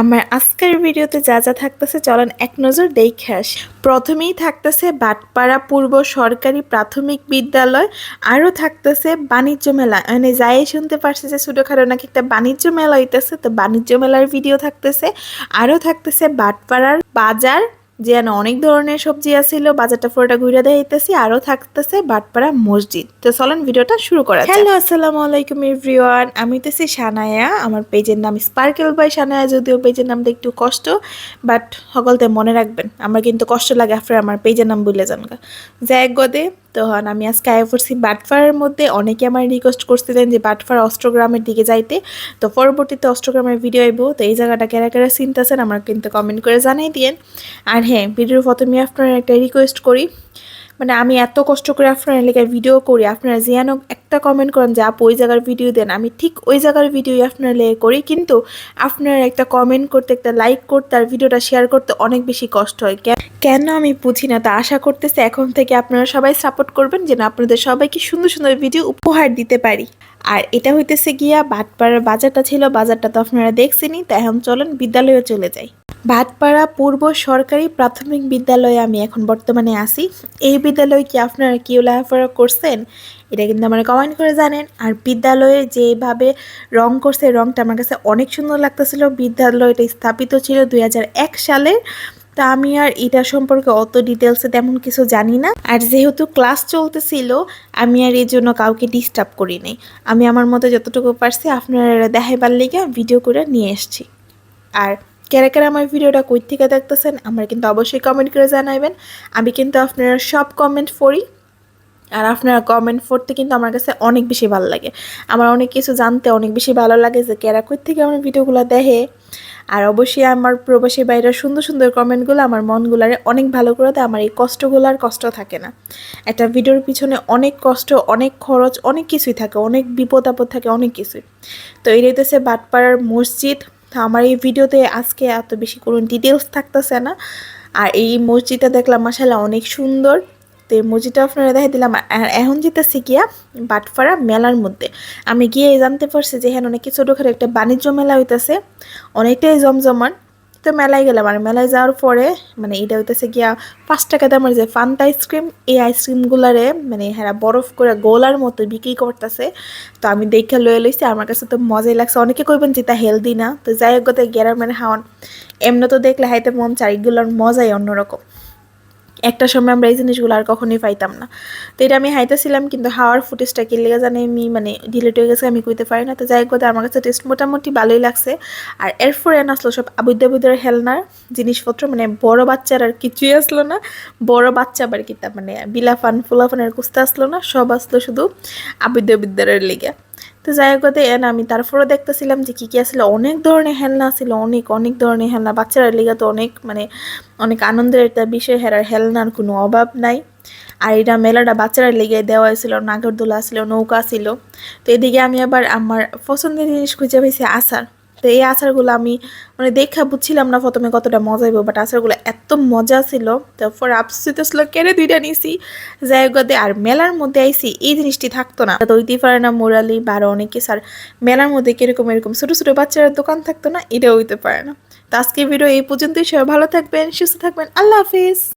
আমার আজকের ভিডিওতে যা যা থাকতেছে চলেন এক নজর দেখে আস। প্রথমেই থাকতেছে বাটপাড়া পূর্ব সরকারি প্রাথমিক বিদ্যালয়, আরও থাকতেছে বাণিজ্য মেলা। মানে যাই শুনতে পারছে যে ছোটোখাটো নাকি একটা বাণিজ্য মেলা হইতেছে, তো বাণিজ্য মেলার ভিডিও থাকতেছে। আরও থাকতেছে বাটপাড়ার বাজার যেন অনেক ধরনের সবজি আছিল, বাজারটা পুরোটা ঘুরে দেখাইতেছি আরও থাকতেছে বাটপাড়া মসজিদ। তো চলেন ভিডিওটা শুরু করা হ্যালো, আসসালামু আলাইকুম এভরিওয়ান, আমি তো সানায়া আমার পেজের নাম স্পার্কেল বাই সানায়া যদিও পেজের নামটা একটু কষ্ট বাট সকলতে মনে রাখবেন, আমার কিন্তু কষ্ট লাগে আফটার আমার পেজের নাম বলে জানগা। যায় গদে তো হন। আমি আজকে আয় করছি বাটফারের মধ্যে অনেকে আমার রিকোয়েস্ট করছিলেন যে বাটফার অস্ট্রগ্রামের দিকে যাইতে। তো পরবর্তীতে অস্ট্রগ্রামের ভিডিও আইব। তো এই জায়গাটা কেরা কেরা চিনতেছেন আমার কিন্তু কমেন্ট করে জানাই দিয়েন। আর হ্যাঁ ভিডিওর প্রথমে আপনার একটা রিকোয়েস্ট করি। মানে আমি এত কষ্ট করে আপনার এলাকায় ভিডিও করি, আপনারা যেন একটা কমেন্ট করেন যে, আপু, ওই জায়গার ভিডিও দেন। আমি ঠিক ওই জায়গার ভিডিওই আপনার লেগে করি, কিন্তু আপনার একটা কমেন্ট করতে, একটা লাইক করতে আর ভিডিওটা শেয়ার করতে অনেক বেশি কষ্ট হয়। কেন আমি বুঝি না, তা আশা করতেছি এখন থেকে আপনারা সবাই সাপোর্ট করবেন, যেন আপনাদের সবাইকে সুন্দর সুন্দর ভিডিও উপহার দিতে পারি। আর এটা হইতেছে গিয়া বাটপাড়ার বাজারটা ছিল, বাজারটা তো আপনারা দেখছেনই, তাই এখন চলেন বিদ্যালয়ে চলে যাই। ভাটপাড়া পূর্ব সরকারি প্রাথমিক বিদ্যালয়ে আমি এখন বর্তমানে আছি। এই বিদ্যালয়ে কি আপনারা কেউ লেখাপড়া করছেন? এটা কিন্তু আমার কমেন্ট করে জানেন। আর বিদ্যালয়ে যেভাবে রং করছে, রংটা আমার কাছে অনেক সুন্দর লাগতেছিল। বিদ্যালয়টা স্থাপিত ছিল দুই সালে। তা আমি আর এটা সম্পর্কে অত ডিটেলসে তেমন কিছু জানি না। আর যেহেতু ক্লাস চলতেছিল, আমি আর এই জন্য কাউকে ডিস্টার্ব করি নাই আমি আমার মতো যতটুকু পারছি, আপনারা দেখাইবার লেগে ভিডিও করে নিয়ে এসছি আর কেরা কেরা আমার ভিডিওটা কই থেকে দেখতেছেন, আমার কিন্তু অবশ্যই কমেন্ট করে জানাবেন আমি কিন্তু আপনারা সব কমেন্ট পড়ি, আর আপনারা কমেন্ট পড়তে কিন্তু আমার কাছে অনেক বেশি ভালো লাগে। আমার অনেক কিছু জানতে অনেক বেশি ভালো লাগে যে কেরা কই থেকে আমার ভিডিওগুলো দেখে। আর অবশ্যই আমার প্রবাসী বাইরের সুন্দর সুন্দর কমেন্টগুলো আমার মনগুলারে অনেক ভালো করে দেয়, আমার এই কষ্টগুলো আর কষ্ট থাকে না। একটা ভিডিওর পিছনে অনেক কষ্ট, অনেক খরচ, অনেক কিছুই থাকে, অনেক বিপদ আপদ থাকে, অনেক কিছুই। তো এই রইতেছে বাটপাড়ার মসজিদ। আমার এই ভিডিওতে আজকে এত বেশি কোনো ডিটেলস থাকতেছে না। আর এই মসজিদটা দেখলাম মাসাল্লাহ অনেক সুন্দর। তো এই মসজিদটা আপনারা দেখাই দিলাম। এখন যেতেছি গিয়া বাটফাড়া মেলার মধ্যে। আমি গিয়ে জানতে পারছি যে হ্যাঁ অনেক ছোটোখাটো একটা বাণিজ্য মেলা হইতেছে। অনেকটাই জমজমান তো মেলায় গেলাম। আর মেলায় যাওয়ার পরে মানে এটা হইতেছে গিয়া পাঁচ টাকা দামের যে ফান্তা আইসক্রিম, এই আইসক্রিমগুলারে মানে হ্যাঁ বরফ করে গোলার মতো বিক্রি করতেছে। তো আমি দেখে লয়ে লইছি আমার কাছে তো মজাই লাগছে। অনেকে কইবেন যে তা হেলদি না। তো যাই হোক গ্যারামের হাওয়ান, এমনি তো দেখলে হাইতে মন চাই এগুলোর মজাই অন্যরকম। একটা সময় আমরা এই জিনিসগুলো আর কখনোই পাইতাম না। তো এটা আমি হাইতেছিলাম, কিন্তু হাওয়ার ফুটেজটা কি জানে আমি মানে ডিলেট হয়ে গেছে, আমি কইতে পারি না। তো যাই হোক আমার কাছে টেস্ট মোটামুটি ভালোই লাগছে। আর এরপরে আসলো সব আবুদ্দ আবুদের হেলনার জিনিসপত্র মানে বড় বাচ্চার আর কিছুই আসলো না। বড় বাচ্চা আবার কিতাব মানে বিলাফান, ফুলাফানের কুস্তা আসলো না, সব আসলো শুধু আবুদ্দ বিদ্যারের লেগে। তো যাই হোক এন আমি তারপরে দেখতেছিলাম যে কী কী আসলে অনেক ধরনের হেলনা ছিল অনেক অনেক ধরনের হেলনা। বাচ্চারা লেগে তো অনেক মানে অনেক আনন্দের একটা বিষয়। হেরার হেলনার কোনো অভাব নাই। আর এটা মেলাটা বাচ্চারা লেগে দেওয়া হয়েছিল, নাগরদোলা ছিল নৌকা ছিল তো এদিকে আমি আবার আমার পছন্দের জিনিস খুঁজে পেয়েছি আসার তো এই আচারগুলো আমি মানে দেখা বুঝছিলাম না প্রথমে কতটা মজা হইব বাট আচারগুলো এত মজা ছিল। তারপর আফসিত ছিল কেড়ে দুইটা নিছি? জায়গাতে আর মেলার মধ্যে আইসি এই জিনিসটি থাকতো না। তো হইতেই পারে না মোরালি বা আরও অনেক আর মেলার মধ্যে কীরকম এরকম ছোটো ছোটো বাচ্চারা দোকান থাকতো না এটা হইতে পারে না। তো আজকে ভিডিও এই পর্যন্তই, সবাই ভালো থাকবেন, সুস্থ থাকবেন, আল্লাহ হাফিজ।